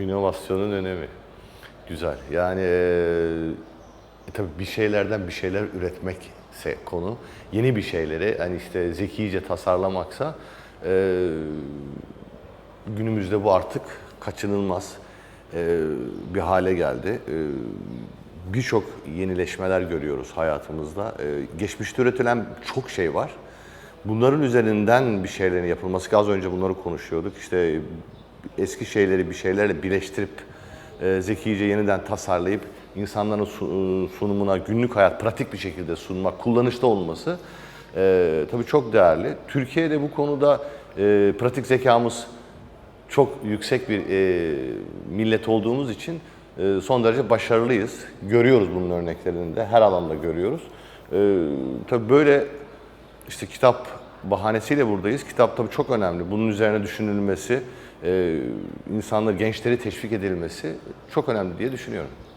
İnovasyonun önemi. Güzel. Yani e, tabii bir şeylerden bir şeyler üretmekse konu. Yeni bir şeyleri hani işte zekice tasarlamaksa e, günümüzde bu artık kaçınılmaz e, bir hale geldi. E, Birçok yenileşmeler görüyoruz hayatımızda. E, geçmişte üretilen çok şey var. Bunların üzerinden bir şeylerin yapılması az önce bunları konuşuyorduk. İşte eski şeyleri bir şeylerle birleştirip e, zekice yeniden tasarlayıp insanların su- sunumuna günlük hayat pratik bir şekilde sunmak, kullanışta olması e, tabii çok değerli. Türkiye'de bu konuda e, pratik zekamız çok yüksek bir e, millet olduğumuz için e, son derece başarılıyız. Görüyoruz bunun örneklerini de, her alanda görüyoruz. E, tabii böyle işte kitap bahanesiyle buradayız. Kitap tabii çok önemli. Bunun üzerine düşünülmesi, e, insanları, gençleri teşvik edilmesi çok önemli diye düşünüyorum.